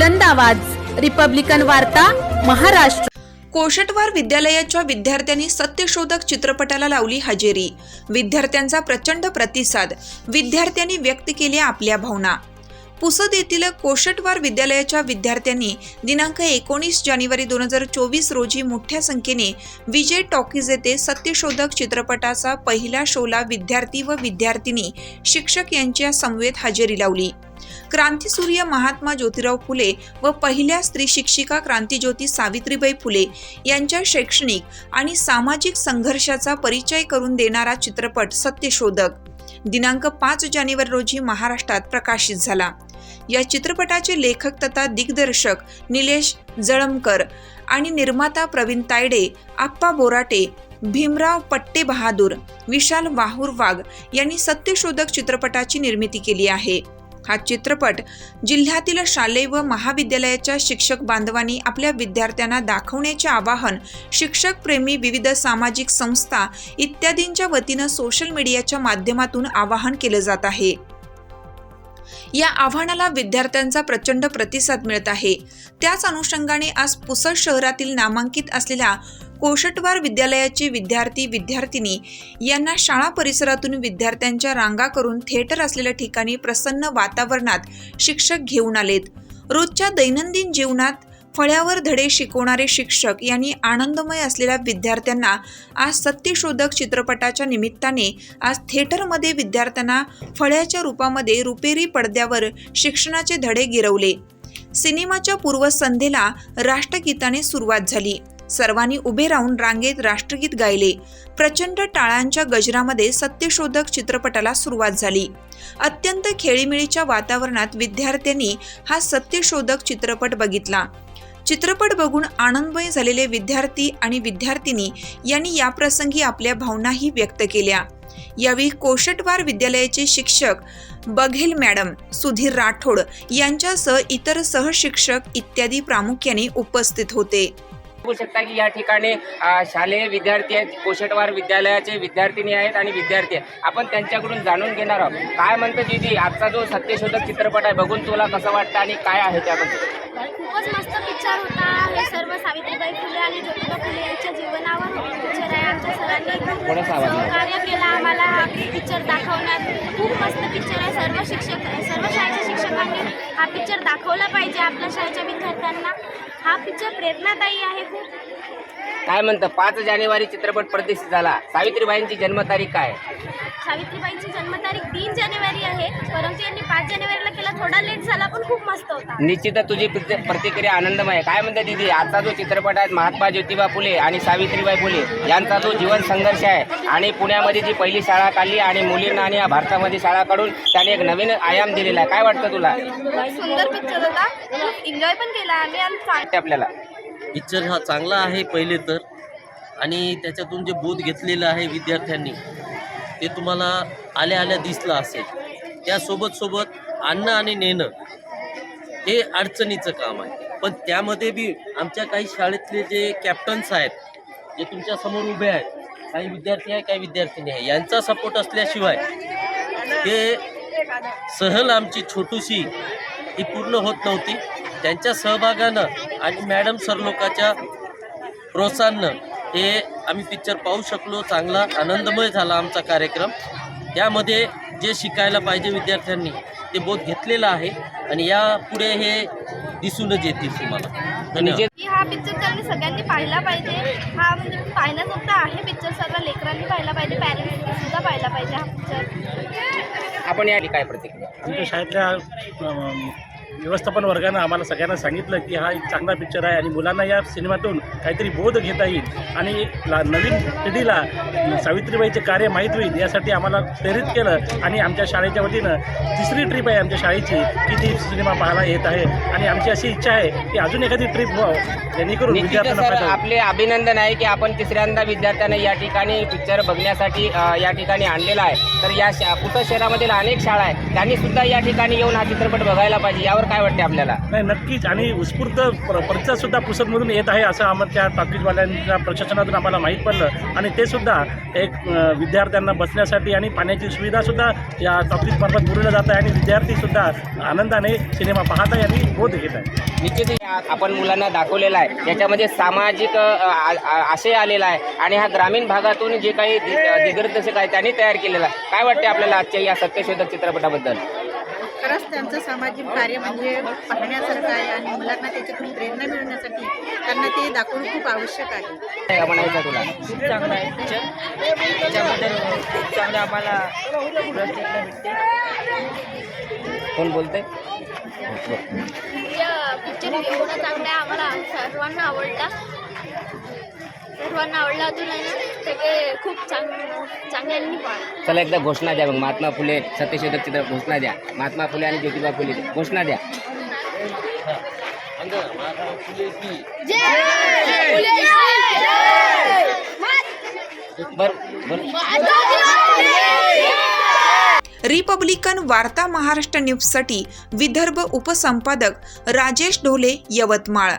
बुलंद आवाज. रिपब्लिकन वार्ता महाराष्ट्र. कोशटवार विद्यालयाच्या विद्यार्थ्यांनी सत्यशोधक चित्रपटाला लावली हजेरी. विद्यार्थ्यांचा प्रचंड प्रतिसाद. विद्यार्थ्यांनी व्यक्त केल्या आपल्या भावना. पुसद येथील कोशटवार विद्यालयाच्या विद्यार्थ्यांनी दिनांक एकोणीस जानेवारी दोन हजार चोवीस रोजी मोठ्या संख्येने विजय टॉकीज येथे सत्यशोधक चित्रपटाचा पहिला शोला विद्यार्थी व विद्यार्थिनी शिक्षक यांच्या समवेत हजेरी लावली. क्रांतीसूर्य महात्मा ज्योतिराव फुले व पहिल्या स्त्री शिक्षिका क्रांतीज्योती सावित्रीबाई फुले यांच्या शैक्षणिक आणि सामाजिक संघर्षाचा परिचय करून देणारा चित्रपट सत्यशोधक. दिनांक पाच जानेवारी रोजी महाराष्ट्रात प्रकाशित झाला. या चित्रपटाचे लेखक तथा दिग्दर्शक निलेश जळमकर आणि निर्माता प्रवीण तायडे आप्पा बोराटे भीमराव पट्टे बहादूर विशाल वाहूर वाघ यांनी सत्यशोधक चित्रपटाची निर्मिती केली आहे. हा चित्रपट जिल्ह्यातील शालेय व महाविद्यालयाच्या शिक्षक बांधवांनी आपल्या विद्यार्थ्यांना दाखवण्याचे आवाहन शिक्षक प्रेमी विविध सामाजिक संस्था इत्यादींच्या वतीनं सोशल मीडियाच्या माध्यमातून आवाहन केलं जात आहे. या आव्हानाला विद्यार्थ्यांचा प्रचंड प्रतिसाद मिळत आहे. त्याच अनुषंगाने आज पुसद शहरातील नामांकित असलेल्या कोशटवार विद्यालयाचे विद्यार्थी विद्यार्थिनी यांना शाळा परिसरातून विद्यार्थ्यांच्या रांगा करून थिएटर असलेल्या ठिकाणी प्रसन्न वातावरणात शिक्षक घेऊन आलेत. रोजच्या दैनंदिन जीवनात फळ्यावर धडे शिकवणारे शिक्षक यांनी आनंदमय असलेल्या विद्यार्थ्यांना आज सत्यशोधक चित्रपटाच्या निमित्ताने आज थिएटरमध्ये विद्यार्थ्यांना फळ्याच्या रूपामध्ये रुपेरी पडद्यावर शिक्षणाचे धडे गिरवले. सिनेमाच्या पूर्वसंध्येला राष्ट्रगीताने सुरुवात झाली. सर्वांनी उभे राहून रांगेत राष्ट्रगीत गायले. प्रचंड टाळांच्या गजरामध्ये सत्यशोधक चित्रपटाला सुरुवात झाली. अत्यंत खेळीमेळीच्या वातावरणात विद्यार्थ्यांनी हा सत्यशोधक चित्रपट बघितला. चित्रपट बघून आनंदमय झालेले विद्यार्थी आणि विद्यार्थिनी यांनी याप्रसंगी आपल्या भावनाही व्यक्त केल्या. यावेळी कोशटवार विद्यालयाचे शिक्षक बघेल मॅडम सुधीर राठोड यांच्यासह इतर सहशिक्षक इत्यादी प्रामुख्याने उपस्थित होते. बघू शकता की या ठिकाणी शालेय विद्यार्थी आहेत कोशटवार विद्यालयाचे विद्यार्थिनी आहेत आणि विद्यार्थी आहेत. आपण त्यांच्याकडून जाणून घेणार आहोत. काय म्हणतं दीदी आजचा जो सत्यशोधक चित्रपट आहे बघून तुला कसं वाटतं आणि काय आहे त्याबद्दल? खूपच मस्त पिक्चर होता. हे सर्व सावित्रीबाई फुले आणि ज्योतिबा फुले यांच्या जीवनावर पिक्चर आहे. आमच्या सरांनी. सहकार्य केलं आम्हाला हा पिक्चर दाखवण्यात. खूप मस्त पिक्चर आहे. सर्व शिक्षक सर्व शाळेच्या शिक्षकांनी हा पिक्चर दाखवला पाहिजे आपल्या शाळेच्या विद्यार्थ्यांना. हा पिक्चर प्रेरणादायी आहे खूप. काय म्हणतं पाच जानेवारी चित्रपट प्रदर्शित झाला. सावित्रीबाईंची जन्मतारीख काय? सावित्रीबाईंची जन्मतारीख तीन जानेवारी आहे. परंतु यांनी पाच जानेवारीला केला. थोडा लेट झाला पण खूप मस्त होता. निश्चितच तुझी प्रति- प्रतिक्रिया आनंदमय आहे. काय म्हणते दीदी? आजचा जो चित्रपट आहे महात्मा ज्योतिबा फुले आणि सावित्रीबाई फुले यांचा जो जीवन संघर्ष आहे आणि पुण्यामध्ये जी पहिली शाळा काढली आणि मुलींना आणि या भारतामध्ये शाळा काढून त्याने एक नवीन आयाम दिलेला आहे. काय वाटतं तुला? सुंदर पिक्चर होता. खूप एन्जॉय पण केला आम्ही आणि चांग- आपल्याला? पिक्चर हा चांगला आहे पहिले तर. आणि त्याच्यातून जे बोध घेतलेलं आहे विद्यार्थ्यांनी ते तुम्हाला आल्या आल्या दिसलं असेल. त्यासोबत सोबत आणणं आणि नेणं हे अडचणीचं काम आहे. पण त्यामध्ये बी आमच्या काही शाळेतले जे कॅप्टन्स आहेत जे तुमच्यासमोर उभे आहेत काही विद्यार्थी आहे काही विद्यार्थिनी आहे यांचा सपोर्ट असल्याशिवाय हे सहल आमची छोटूशी ही पूर्ण होत नव्हती. त्यांच्या सहभागानं आणि मॅडम सरलोकाच्या प्रोत्साहनं हे आम्ही पिक्चर पाहू शकलो. चांगला आनंदमय झाला आमचा कार्यक्रम. यामध्ये जे शिकायला पाहिजे विद्यार्थ्यांनी ते बोध घेतलेला आहे. आणि यापुढे हे दिसूनच येतील तुम्हाला. धन्यवाद. हा पिक्चर त्यांनी सगळ्यांनी पाहिला पाहिजे. हा म्हणजे पाहण्याजोगता आहे पिक्चर सर्व लेकरांनी पाहिला पाहिजे पॅरेंट्सनी सुद्धा पाहिला पाहिजे हा पिक्चर आपण या काय प्रतिक्रिया? आमच्या शाळेतल्या व्यवस्थापन वर्गानं आम्हाला सगळ्यांना सांगितलं की हा एक चांगला पिक्चर आहे आणि मुलांना या सिनेमातून काहीतरी बोध घेता येईल. आणि ला नवीन पिढीला सावित्रीबाईचे कार्य माहीत होईल यासाठी आम्हाला प्रेरित केलं आणि आमच्या शाळेच्या वतीनं तिसरी ट्रिप आहे आमच्या शाळेची की ती सिनेमा पाहायला येत आहे. आणि आमची अशी इच्छा आहे की अजून एखादी ट्रिप व्हावं जेणेकरून विद्यार्थ्यांना. आपले अभिनंदन आहे की आपण तिसऱ्यांदा विद्यार्थ्यांना या ठिकाणी पिक्चर बघण्यासाठी या ठिकाणी आणलेला आहे. तर या शा- पुसद शहरामधील अनेक शाळा आहेत त्यांनी सुद्धा या ठिकाणी येऊन हा चित्रपट बघायला पाहिजे. यावर यावर काय वाटते आपल्याला? नाही नक्कीच. आणि उत्स्फूर्त प्र- प्रतिसाद सुद्धा पुसदमधून येत आहे असं आम्हाला त्या टॉकीजवाल्यांच्या प्रशासनातून आम्हाला माहीत पडलं. आणि ते सुद्धा एक विद्यार्थ्यांना बसण्यासाठी आणि पाण्याची सुविधासुद्धा या टॉकीजमार्फत पुरवल्या जात आहे आणि विद्यार्थीसुद्धा आनंदाने सिनेमा पाहत आहे आणि बोध घेत आहे निश्चितच या- आपण मुलांना दाखवलेला आहे. त्याच्यामध्ये सामाजिक आशय आलेला आहे. आणि हा ग्रामीण भागातून जे काही दिग्दर्शक आहे त्यांनी तयार केलेला आहे. काय वाटते आपल्याला आजच्या या सत्यशोधक चित्रपटाबद्दल? खरंच त्यांचं सामाजिक कार्य म्हणजे पाहण्यासारखं आहे आणि मुलांना त्याच्यातून प्रेरणा मिळवण्यासाठी त्यांना ते दाखवणं खूप आवश्यक आहे. म्हणायचं तुला? खूप चांगला आहे पिक्चर त्याच्याबद्दल खूप चांगलं आम्हाला प्रोत्साहन भेटते. कोण बोलते पिक्चर एवढं चांगलं आहे आम्हाला सर्वांना आवडला सर्वांना आवडला अजून आहे ना? सगळे खूप चांग चांगल्यांनी पाहा चला एकदा घोषणा द्या मग महात्मा फुले सत्यशोधक चित्र घोषणा द्या. महात्मा फुले आणि ज्योतिबा फुले घोषणा द्या. अंग महात्मा फुले की बर बर. रिपब्लिकन वार्ता महाराष्ट्र न्यूजसाठी विदर्भ उपसंपादक राजेश ढोले यवतमाळ.